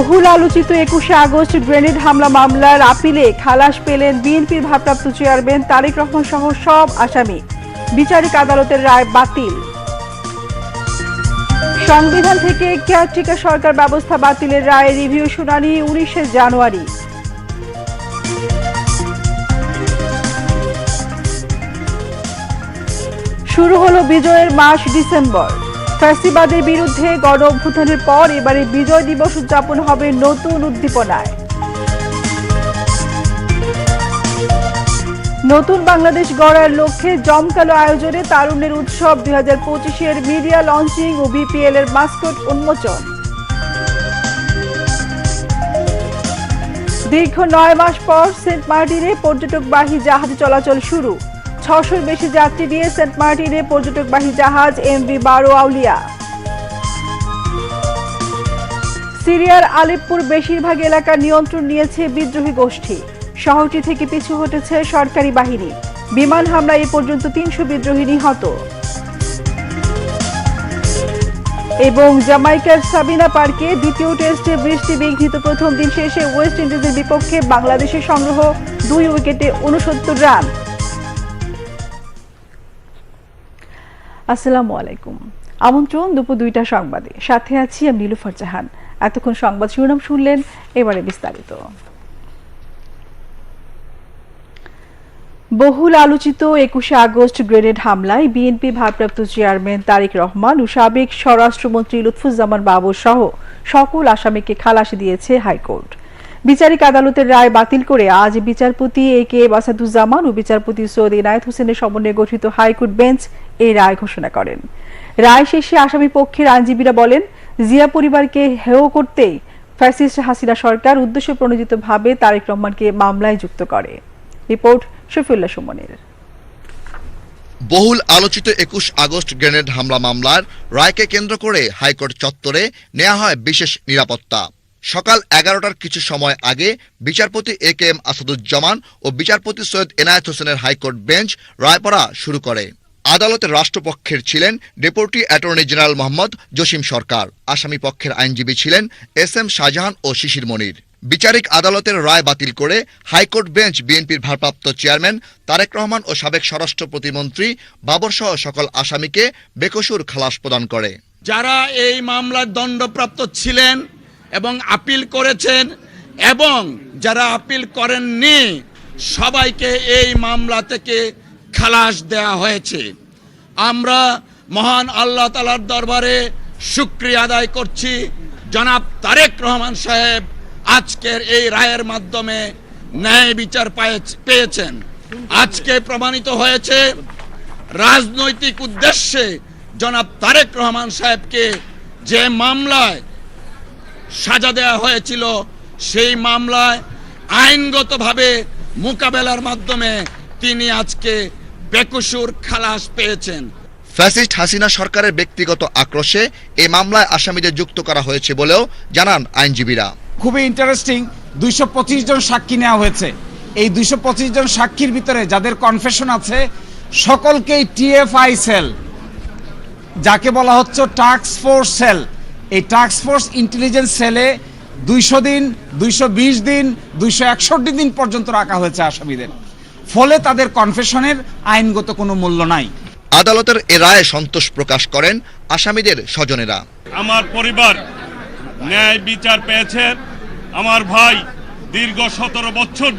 বহুল আলোচিত একুশে আগস্ট গ্রেনেড হামলা মামলার আপিলে খালাস পেলেন বিএনপির ভারপ্রাপ্ত চেয়ারম্যান তারেক রহমান সহ সব আসামি। বিচারিক আদালতের রায় বাতিল। সংবিধান থেকে কেয়ারটেকার সরকার ব্যবস্থা বাতিলের রায় রিভিউ শুনানি উনিশে জানুয়ারি। শুরু হলো বিজয়ের মাস ডিসেম্বর। ফ্যাসিবাদের বিরুদ্ধে গণ অভ্যুত্থানের পর এবারে বিজয় দিবস উদযাপন হবে নতুন উদ্দীপনায়। নতুন বাংলাদেশ গড়ার লক্ষ্যে জমকালো আয়োজনে তারুণ্যের উৎসব দুই হাজার পঁচিশের মিডিয়া লঞ্চিং ও বিপিএল এর মাস্কট উন্মোচন। দীর্ঘ নয় মাস পর সেন্ট মার্টিনে পর্যটকবাহী জাহাজ চলাচল শুরু। ছশোর বেশি যাত্রী নিয়ে সেন্ট মার্টিনে পর্যটকবাহী জাহাজ এমভি বারো আউলিয়া। সিরিয়ার আলেপ্পুর বেশিরভাগ এলাকার নিয়ন্ত্রণ নিয়েছে বিদ্রোহী গোষ্ঠী। শহরটি থেকে পিছু হটেছে সরকারি বাহিনী। বিমান হামলায় এ পর্যন্ত তিনশো বিদ্রোহী নিহত। এবং জামাইকার সাবিনা পার্কে দ্বিতীয় টেস্টে বৃষ্টি বিঘ্নিত প্রথম দিন শেষে ওয়েস্ট ইন্ডিজের বিপক্ষে বাংলাদেশের সংগ্রহ দুই উইকেটে উনসত্তর রান। আসসালামু আলাইকুম। আমন্ত্রণ, দুপুর দুইটা সংবাদে। সাথে আছি আমি নীলুফার জাহান এতক্ষণ সংবাদ শিরোনাম শুনলেন, এবারে বিস্তারিত। বহুল আলোচিত একুশে আগস্ট গ্রেনেড হামলায় বিএনপি ভারপ্রাপ্ত চেয়ারম্যান তারেক রহমান ও সাবেক স্বরাষ্ট্রমন্ত্রী লুৎফুজ্জামান বাবর সহ সকল আসামিকে খালাস দিয়েছে হাইকোর্ট। বিচারিক আদালতের রায় বাতিল করে আজ বিচারপতি এ কে বাসাদুজ্জামান ও বিচারপতি সৈয়দ ইনায়েত হোসেনের সমন্বয়ে গঠিত হাইকোর্ট বেঞ্চ এই রায় ঘোষণা করেন। রায় শেষে আসামি পক্ষের আইনজীবীরা বলেন, জিয়া পরিবারকে হেয় করতেই ফ্যাসিস্ট হাসিনা সরকার উদ্দেশ্য প্রণোদিতভাবে তারেক রহমানকে মামলায় যুক্ত করে। রিপোর্ট শফিউল্লাহ সুমনের। বহুল আলোচিত একুশ আগস্ট গ্রেনেড হামলা মামলার রায়কে কেন্দ্র করে হাইকোর্ট চত্বরে নেওয়া হয় বিশেষ নিরাপত্তা। সকাল এগারোটার কিছু সময় আগে বিচারপতি এ কে এম আসাদুজ্জামান ও বিচারপতি সৈয়দ এনায়েত হোসেনের হাইকোর্ট বেঞ্চ রায় পড়া শুরু করে। আদালতের রাষ্ট্রপক্ষের ছিলেন deputy attorney general Mohammad Jashim Sarkar. আসামি পক্ষের আইনজীবী ছিলেন এস এম শাহজাহান ও শিশির মনির। বিচারিক আদালতের রায় বাতিল করে হাইকোর্ট বেঞ্চ বিএনপির ভারপ্রাপ্ত চেয়ারম্যান তারেক রহমান ও সাবেক স্বরাষ্ট্র প্রতিমন্ত্রী বাবর সহ সকল আসামিকে বেকসুর খালাস প্রদান করে। যারা এই মামলার দণ্ডপ্রাপ্ত ছিলেন এবং আপিল করেছেন এবং যারা আপিল করেননি, সবাইকে এই মামলা থেকে খালাস দেয়া হয়েছে। আমরা মহান আল্লাহ তালার দরবারে শুক্রিয়া আদায় করছি। জনাব তারেক রহমান সাহেব আজকের এই রায়ের মাধ্যমে ন্যায় বিচার পেয়েছেন। আজকে প্রমাণিত হয়েছে রাজনৈতিক উদ্দেশ্যে জনাব তারেক রহমান সাহেবকে যে মামলায় সাজা দেওয়া হয়েছিল, সেই মামলায় আইনগতভাবে মোকাবেলার মাধ্যমে তিনি আজকে বেকসুর খালাস পেয়েছেন। ফ্যাসিস্ট হাসিনা সরকারের ব্যক্তিগত আক্রোশে এই মামলায় আসামিদের যুক্ত করা হয়েছে বলেও জানান আইনজীবীরা। খুবই ইন্টারেস্টিং দুইশো পঁচিশ জন সাক্ষী নেওয়া হয়েছে। এই দুইশো পঁচিশ জন সাক্ষীর ভিতরে যাদের কনফেশন আছে সকলকেই টিএফআই সেল যাকে বলা হচ্ছে টাস্ক ফোর্স সেল এই টাস্ক ফোর্স ইন্টেলিজেন্স সেলে দুইশো দিন দুইশো বিশ দিন দুইশো একষট্টি দিন পর্যন্ত রাখা হয়েছে আসামিদের। ফলে তাদের কনফেশনের আইনগত কোনো মূল্য নাই। আদালতের এ রায়ে সন্তোষ প্রকাশ করেন আসামিদের স্বজনেরা। আমার পরিবার ন্যায় বিচার পেয়েছে। আমার ভাই দীর্ঘ সতেরো বছর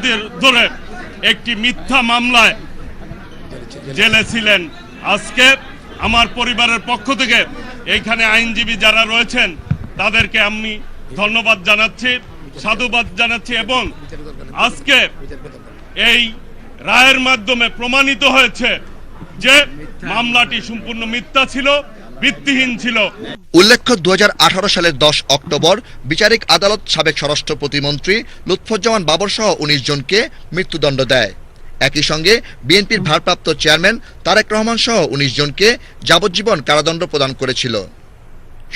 ধরে একটি মিথ্যা মামলায় জেলে ছিলেন। আজকে আমার পরিবারের পক্ষ থেকে এইখানে আইনজীবী যারা রয়েছেন তাদেরকে আমি ধন্যবাদ জানাচ্ছি সাধুবাদ জানাচ্ছি এবং আজকে এই রায়ের মাধ্যমে প্রমাণিত হয়েছে যে মামলাটি সম্পূর্ণ মিথ্যা ছিল ছিল। উল্লেখ্য, দুহাজার আঠারো সালের দশ অক্টোবর বিচারিক আদালত সাবেক স্বরাষ্ট্র প্রতিমন্ত্রী লুৎফুজ্জামান বাবর সহ উনিশ জনকে মৃত্যুদণ্ড দেয়। একই সঙ্গে বিএনপির ভারপ্রাপ্ত চেয়ারম্যান তারেক রহমান সহ উনিশ জনকে যাবজ্জীবন কারাদণ্ড প্রদান করেছিল।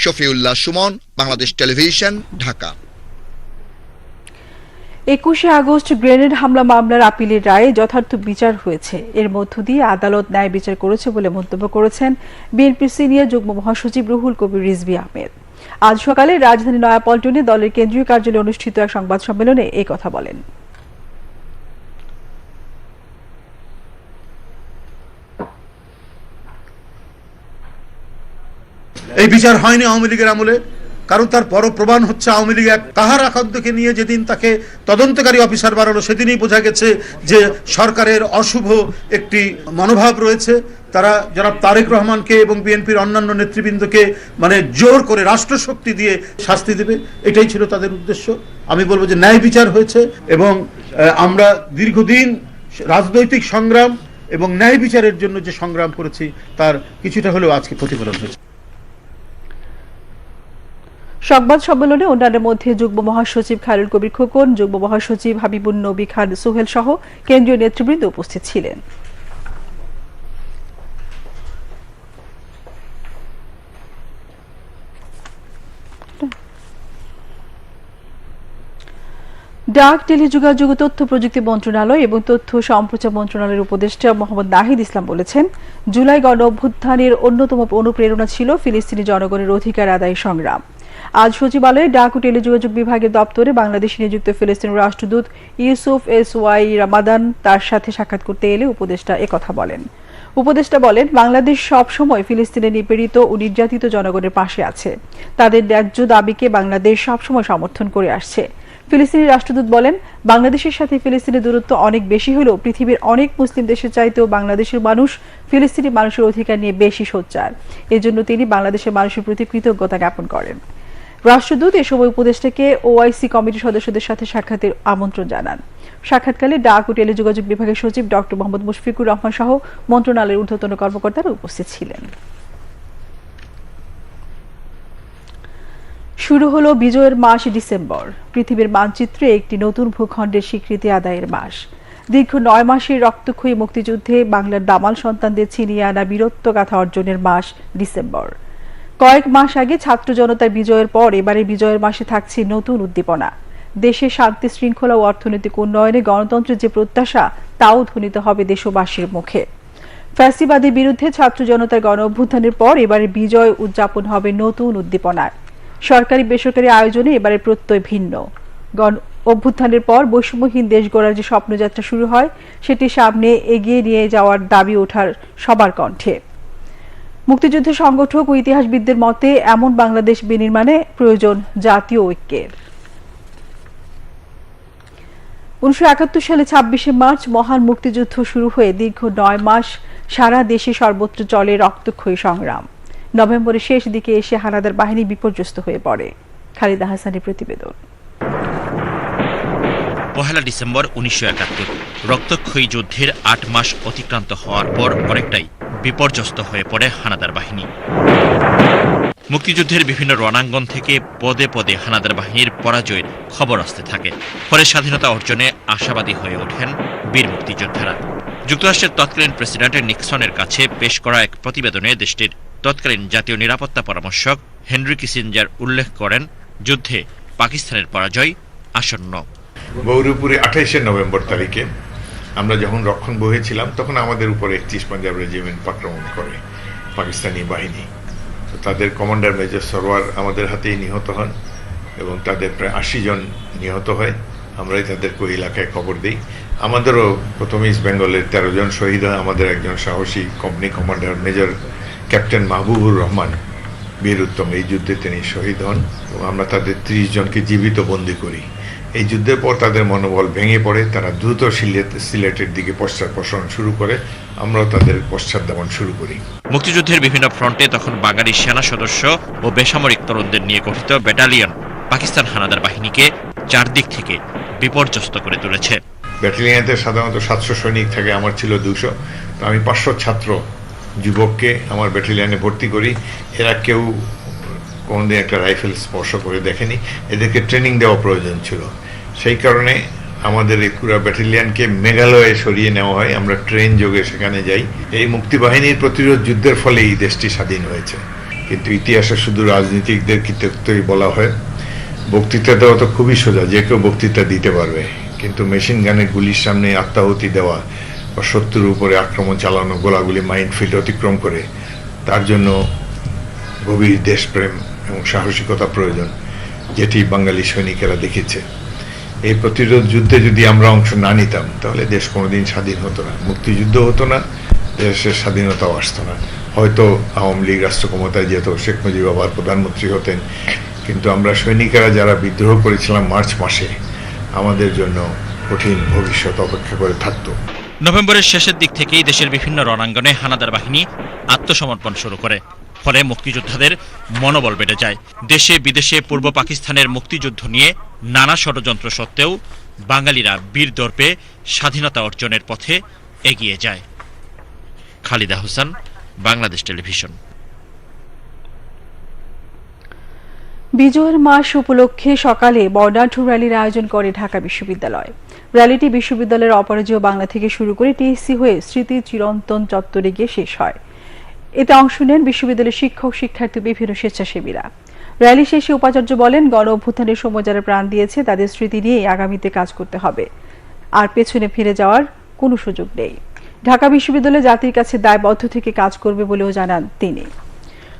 শফিউল্লাহ সুমন, বাংলাদেশ টেলিভিশন, ঢাকা। একুশে আগস্ট গ্রেনেড হামলা মামলার আপিলের রায়ে যথার্থ বিচার হয়েছে। এর মধ্য দিয়ে আদালত ন্যায় বিচার করেছে বলে মন্তব্য করেছেন বিএনপির সিনিয়র যুগ্ম মহাসচিব রুহুল কবির রিজভি আহমেদ। আজ সকালে রাজধানী নয়াপল্টনে দলের কেন্দ্রীয় কার্যালয়ে অনুষ্ঠিত এক সংবাদ সম্মেলনে এই কথা বলেন। এই বিচার হয়নি আওয়ামী লীগের আমলে। কারণ তার বড় প্রমাণ হচ্ছে আওয়ামী লীগ এক কাহার আকান্তকে নিয়ে যেদিন তাকে তদন্তকারী অফিসার বাড়ালো সেদিনই বোঝা গেছে যে সরকারের অশুভ একটি মনোভাব রয়েছে। তারা যারা তারেক রহমানকে এবং বিএনপির অন্যান্য নেতৃবৃন্দকে মানে জোর করে রাষ্ট্রশক্তি দিয়ে শাস্তি দেবে, এটাই ছিল তাদের উদ্দেশ্য। আমি বলব যে ন্যায় বিচার হয়েছে এবং আমরা দীর্ঘদিন রাজনৈতিক সংগ্রাম এবং ন্যায় বিচারের জন্য যে সংগ্রাম করেছি, তার কিছুটা হলেও আজকে প্রতিফলন হয়েছে। সংবাদ সম্মেলনে অন্যান্যের মধ্যে যুগ্ম মহাসচিব খায়রুল কবির খোকন, যুগ্ম মহাসচিব হাবিবুন নবী খান সোহেল সহ কেন্দ্রীয় নেতৃবৃন্দ উপস্থিত ছিলেন। ডাক, টেলিযোগাযোগ, তথ্য প্রযুক্তি মন্ত্রণালয় এবং তথ্য সম্প্রচার মন্ত্রণালয়ের উপদেষ্টা মোহাম্মদ নাহিদ ইসলাম বলেছেন, জুলাই গণ অভ্যুত্থানের অন্যতম অনুপ্রেরণা ছিল ফিলিস্তিনি জনগণের অধিকার আদায় সংগ্রাম। আজ সচিবালয়ে ডাক ও টেলিযোগাযোগ বিভাগের দপ্তরে বাংলাদেশে নিযুক্ত ফিলিস্তিন রাষ্ট্রদূত ইউসুফ এস ওয়াই রামাদান তার সাথে সাক্ষাৎ করতে এলে উপদেষ্টা একথা বলেন। উপদেষ্টা বলেন, বাংলাদেশ সবসময় ফিলিস্তিনে নিপীড়িত ও নির্যাতিত জনগণের পাশে আছে। তাদের ন্যায্য দাবিকে বাংলাদেশ সবসময় সমর্থন করে আসছে। ফিলিস্তিনি রাষ্ট্রদূত বলেন, বাংলাদেশের সাথে ফিলিস্তিনের দূরত্ব অনেক বেশি হলেও পৃথিবীর অনেক মুসলিম দেশের চাইতেও বাংলাদেশের মানুষ ফিলিস্তিনি মানুষের অধিকার নিয়ে বেশি সোচ্চার। এজন্য তিনি বাংলাদেশের মানুষের প্রতি কৃতজ্ঞতা জ্ঞাপন করেন। রাষ্ট্রদূত এ সময় উপদেষ্টাকে ওআইসি কমিটির সদস্যদের সাথে সাক্ষাতের আমন্ত্রণ জানান। সাক্ষাৎকালে ডাক ও টেলিযোগাযোগ বিভাগের সচিব ডক্টর মোহাম্মদ মুশফিকুর রহমান সহ মন্ত্রণালয়ের ঊর্ধ্বতন কর্মকর্তারা উপস্থিত ছিলেন। শুরু হলো বিজয়ের মাস ডিসেম্বর। পৃথিবীর মানচিত্রে একটি নতুন ভূখণ্ডের স্বীকৃতি আদায়ের মাস। দীর্ঘ নয় মাসের রক্তক্ষয়ী মুক্তিযুদ্ধে বাংলার দামাল সন্তানদের ছিনিয়ে আনা বীরত্ব গাথা অর্জনের মাস ডিসেম্বর। কয়েক মাস আগে ছাত্র জনতার বিজয়ের পর এবারে বিজয়ের মাসে থাকছে নতুন উদ্দীপনা। দেশে শান্তি, শৃঙ্খলা ও অর্থনৈতিক উন্নয়নে গণতন্ত্রের যে প্রত্যাশা, তাও ধ্বনিত হবে দেশবাসীর মুখে। ফ্যাসিবাদের বিরুদ্ধে ছাত্র জনতার গণ অভ্যুত্থানের পর এবারে বিজয় উদযাপন হবে নতুন উদ্দীপনায় সরকারি বেসরকারি আয়োজনে এবারে প্রত্যয় ভিন্ন। গণ অভ্যুত্থানের পর বৈষম্যহীন দেশ গড়ার যে স্বপ্নযাত্রা শুরু হয়, সেটি সামনে এগিয়ে নিয়ে যাওয়ার দাবি ওঠার সবার কণ্ঠে। মুক্তিযুদ্ধ সংগঠক ও ইতিহাসবিদদের মতে, এমন বাংলাদেশ বিনির্মাণে প্রয়োজন জাতীয় ঐক্যের। উনিশশো একাত্তর সালে ছাব্বিশে মার্চ মহান মুক্তিযুদ্ধ শুরু হয়ে দীর্ঘ নয় মাস সারা দেশে সর্বত্র চলে রক্তক্ষয়ী সংগ্রাম। নভেম্বরের শেষ দিকে এসে হানাদার বাহিনী বিপর্যস্ত হয়ে পড়ে। খালিদা হাসানের প্রতিবেদন। পহেলা ডিসেম্বর উনিশশো একাত্তর, রক্তক্ষয়ী যুদ্ধের আট মাস অতিক্রান্ত হওয়ার পর অনেকটাই বিপর্যস্ত হয়ে পড়ে হানাদার বাহিনী। মুক্তিযুদ্ধের বিভিন্ন রণাঙ্গন থেকে পদে পদে হানাদার বাহিনীর পরাজয়ের খবর আসতে থাকে। ফলে স্বাধীনতা অর্জনে আশাবাদী হয়ে ওঠেন বীর মুক্তিযোদ্ধারা। যুক্তরাষ্ট্রের তৎকালীন প্রেসিডেন্ট নিক্সনের কাছে পেশ করা এক প্রতিবেদনে দেশটির তৎকালীন জাতীয় নিরাপত্তা পরামর্শক হেনরি কিসিঞ্জার উল্লেখ করেন, যুদ্ধে পাকিস্তানের পরাজয় আসন্ন। গৌরীপুরে আঠাইশে নভেম্বর তারিখে আমরা যখন রক্ষণ বহেছিলাম তখন আমাদের উপরে একত্রিশ পাঞ্জাব রেজিমেন্ট আক্রমণ করে পাকিস্তানি বাহিনী। তো তাদের কমান্ডার মেজর সরওয়ার আমাদের হাতেই নিহত হন এবং তাদের প্রায় আশি জন নিহত হয়। আমরাই তাদেরকে ওই এলাকায় খবর দিই। আমাদেরও প্রথমে ইস্ট বেঙ্গলের তেরো জন শহীদ হয়। আমাদের একজন সাহসী company commander major captain Mahbubur Rahman Bir Uttam এই যুদ্ধে তিনি শহীদ হন এবং আমরা তাদের ত্রিশ জনকে জীবিত বন্দি করি। এই যুদ্ধের পর তাদের মনোবল ভেঙে পড়ে তারা দ্রুত সিলেট সিলেটের দিকে পশ্চাৎপসরণ শুরু করে আমরাও তাদের পশ্চাৎ শুরু করি। মুক্তিযুদ্ধের বিভিন্ন ফ্রন্টে তখন বাঙালি সেনা সদস্য ও বেসামরিক তরুণদের নিয়ে গঠিত ব্যাটালিয়ন পাকিস্তান হানাদার বাহিনীকে চারদিক থেকে বিপর্যস্ত করে তুলেছে। ব্যাটালিয়নেতে সাধারণত সাতশো সৈনিক থাকে আমার ছিল দুশো। তো আমি পাঁচশো ছাত্র যুবককে আমার ব্যাটালিয়নে ভর্তি করি। এরা কেউ কোনোদিন একটা রাইফেল স্পর্শ করে দেখেনি। এদেরকে ট্রেনিং দেওয়া প্রয়োজন ছিল। সেই কারণে আমাদের এই পুরো ব্যাটালিয়নকে মেঘালয়ে সরিয়ে নেওয়া হয়। আমরা ট্রেন যোগে সেখানে যাই। এই মুক্তিবাহিনীর প্রতিরোধ যুদ্ধের ফলে এই দেশটি স্বাধীন হয়েছে। কিন্তু ইতিহাসে শুধু রাজনীতিকদের কৃতিত্বই বলা হয়। বক্তৃতা দেওয়া তো খুবই সোজা, যে কেউ বক্তৃতা দিতে পারবে। কিন্তু মেশিন গানের গুলির সামনে আত্মাহতি দেওয়া বা শত্রুর উপরে আক্রমণ চালানো, গোলাগুলি মাইন্ডফিল্ড অতিক্রম করে, তার জন্য গভীর দেশপ্রেম এবং সাহসিকতা প্রয়োজন, যেটি বাঙালি সৈনিকেরা দেখেছে। এই প্রতিরোধ যুদ্ধে যদি আমরা অংশ না নিতাম, তাহলে দেশ কোনোদিন স্বাধীন হতো না, মুক্তিযুদ্ধ হতো না, দেশের স্বাধীনতাও আসতো না। হয়তো আওয়ামী লীগ রাষ্ট্র ক্ষমতায় যেত, শেখ মুজিব আবার প্রধানমন্ত্রী হতেন। কিন্তু আমরা সৈনিকেরা যারা বিদ্রোহ করেছিলাম মার্চ মাসে, আমাদের জন্য কঠিন ভবিষ্যৎ অপেক্ষা করে থাকতো। নভেম্বরের শেষের দিক থেকেই দেশের বিভিন্ন রণাঙ্গনে হানাদার বাহিনী আত্মসমর্পণ শুরু করে। ফলে মুক্তিযোদ্ধাদের মনোবল বেড়ে যায়। দেশে, বিদেশে পূর্ব পাকিস্তানের মুক্তিযুদ্ধ নিয়ে নানা ষড়যন্ত্র সত্ত্বেও বাঙালিরা বীর দর্পে স্বাধীনতা অর্জনের পথে এগিয়ে যায়। খালিদা হোসেন, বাংলাদেশ টেলিভিশন। বিজয়ের মাস উপলক্ষে সকালে বর্ণাঢ্য র্যালির আয়োজন করে ঢাকা বিশ্ববিদ্যালয়। র্যালিটি বিশ্ববিদ্যালয়ের অপরাজেয় বাংলা থেকে শুরু করে টিএসসি হয়ে স্মৃতি চিরন্তন চত্বরে গিয়ে শেষ হয়। এতে অংশ নেন বিশ্ববিদ্যালয়ের শিক্ষক, শিক্ষার্থী, বিভিন্ন স্বেচ্ছাসেবীরা। র্যালি শেষে উপাচার্য বলেন, গণ অভ্যুত্থানের সময় যারা প্রাণ দিয়েছে, তাদের স্মৃতি নিয়ে আগামীতে কাজ করতে হবে। আর পেছনে ফিরে যাওয়ার কোনো সুযোগ নেই। ঢাকা বিশ্ববিদ্যালয় জাতির কাছে দায়বদ্ধ থেকে কাজ করবে বলেও জানান তিনি।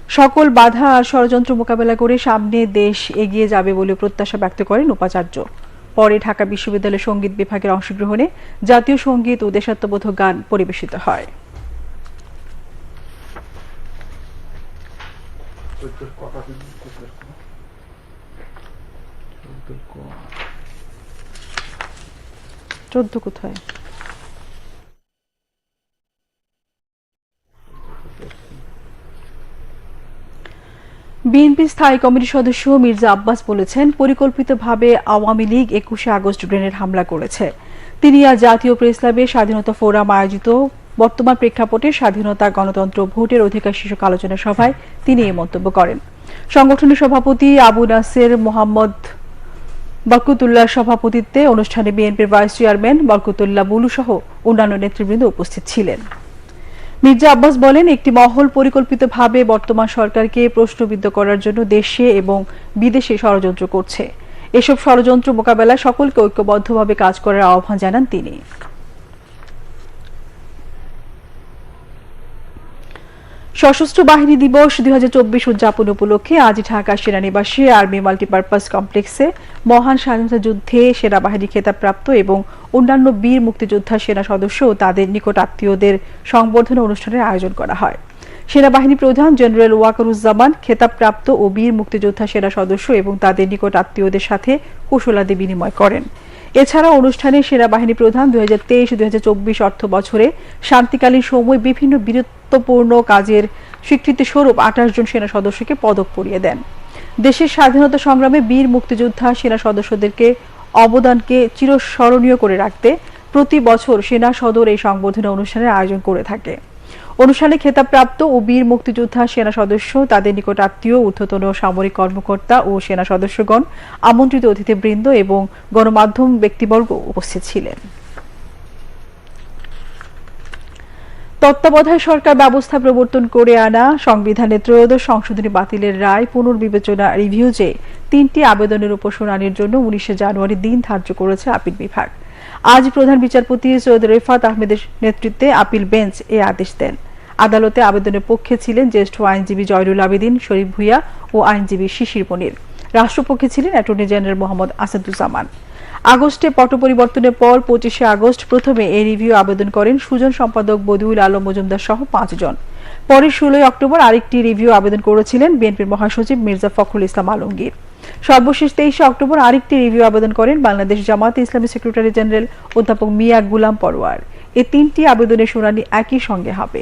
সকল বাধা আর ষড়যন্ত্র মোকাবেলা করে সামনে দেশ এগিয়ে যাবে বলে প্রত্যাশা ব্যক্ত করেন উপাচার্য। পরে ঢাকা বিশ্ববিদ্যালয় সংগীত বিভাগের অংশগ্রহণে জাতীয় সংগীত ও দেশাত্মবোধক গান পরিবেশিত হয়। চোদ্দ কোথায়? বিএনপি স্থায়ী কমিটির সদস্য মির্জা আব্বাস বলেছেন, পরিকল্পিতভাবে আওয়ামী লীগ একুশে আগস্ট গ্রেনেড হামলা করেছে। তিনি আজ জাতীয় প্রেস ক্লাবে স্বাধীনতা ফোরাম আয়োজিত বর্তমান প্রেক্ষাপটে স্বাধীনতা গণতন্ত্র ভোটের অধিকার শীর্ষক আলোচনা সভায় তিনি এই মন্তব্য করেন। সংগঠনের সভাপতি আবু নাসের মোহাম্মদ বরকুতুল্লাহ সভাপতিত্বে অনুষ্ঠানে বিএনপির ভাইস চেয়ারম্যান বরকুতুল্লাহ বুলু সহ অন্যান্য নেতৃবৃন্দ উপস্থিত ছিলেন। মির্জা আব্বাস বলেন, একটি মহল পরিকল্পিতভাবে বর্তমান সরকারকে প্রশ্নবিদ্ধ করার জন্য দেশে এবং বিদেশে ষড়যন্ত্র করছে। এসব ষড়যন্ত্র মোকাবেলায় সকলকে ঐক্যবদ্ধভাবে কাজ করার আহ্বান জানান তিনি। সশস্ত্র বাহিনী দিবস দুই হাজার চব্বিশ উদযাপন উপলক্ষে আজ ঢাকা সেনানিবাসে আর্মি মাল্টিপারপাস কমপ্লেক্সে মহান স্বাধীনতা যুদ্ধে সেনাবাহিনী খেতাবপ্রাপ্ত এবং অন্যান্য বীর মুক্তিযোদ্ধা সেনা সদস্য ও তাদের নিকট আত্মীয়দের সংবর্ধনা অনুষ্ঠানের আয়োজন করা হয়। সেনাবাহিনী প্রধান জেনারেল ওয়াকারুজ্জামান, খেতাবপ্রাপ্ত ও বীর মুক্তিযোদ্ধা সেনা সদস্য এবং তাদের নিকট আত্মীয়দের সাথে কুশলাদি বিনিময় করেন। এছাড়া অনুষ্ঠানে সেনাবাহিনী প্রধান দুই হাজার তেইশ, দুই হাজার চব্বিশ অর্থ বছরে শান্তিকালীন সময় বিভিন্ন বীরত্বপূর্ণ কাজের স্বীকৃতি স্বরূপ আঠাশ জন সেনা সদস্যকে পদক পরিয়ে দেন। দেশের স্বাধীনতা সংগ্রামে বীর মুক্তিযোদ্ধা সেনা সদস্যদেরকে অবদানকে চিরস্মরণীয় করে রাখতে প্রতি বছর সেনা সদর এই সংবর্ধনা অনুষ্ঠানের আয়োজন করে থাকে। অনুষ্ঠানে খেতাবপ্রাপ্ত ও বীর মুক্তিযোদ্ধা সেনা সদস্য, তাদের নিকট আত্মীয়, ঊর্ধ্বতন সামরিক কর্মকর্তা ও সেনা সদস্যগণ, আমন্ত্রিত অতিথিবৃন্দ এবং গণমাধ্যম ব্যক্তিবর্গ উপস্থিত ছিলেন। তত্ত্বাবধায়ক সরকার ব্যবস্থা প্রবর্তন করে আনা সংবিধানের ত্রয়োদশ সংশোধনী বাতিলের রায় পুনর্বিবেচনা রিভিউ যে তিনটি আবেদনের উপর শুনানির জন্য উনিশে জানুয়ারি দিন ধার্য করেছে আপিল বিভাগ। আজ প্রধান বিচারপতি সৈয়দ রেফাত আহমেদের নেতৃত্বে আপিল বেঞ্চ এ আদেশ দেন। আদালতে আবেদনের পক্ষে ছিলেন জ্যেষ্ঠ আইনজীবী জয়রুল আবেদিন, শরীফ ভুইয়া ও আইনজীবী শিশির মনির রাষ্ট্রপক্ষে ছিলেন অ্যাটর্নি জেনারেল মোহাম্মদ আসাদুজ্জামান। আগস্টে পট পরিবর্তনের পর পঁচিশে আগস্ট প্রথমে এই রিভিউ আবেদন করেন সুজন সম্পাদক বদিউল আলম মজুমদার সহ পাঁচজন। পরে ষোলোই অক্টোবর আরেকটি রিভিউ আবেদন করেছিলেন বিএনপির মহাসচিব মির্জা ফখরুল ইসলাম আলমগীর। সর্বশেষ তেইশে অক্টোবর আরেকটি রিভিউ আবেদন করেন বাংলাদেশ জামাতে ইসলামী সেক্রেটারি জেনারেল অধ্যাপক মিয়া গুলাম পরোয়ার এই তিনটি আবেদনের শুনানি একই সঙ্গে হবে।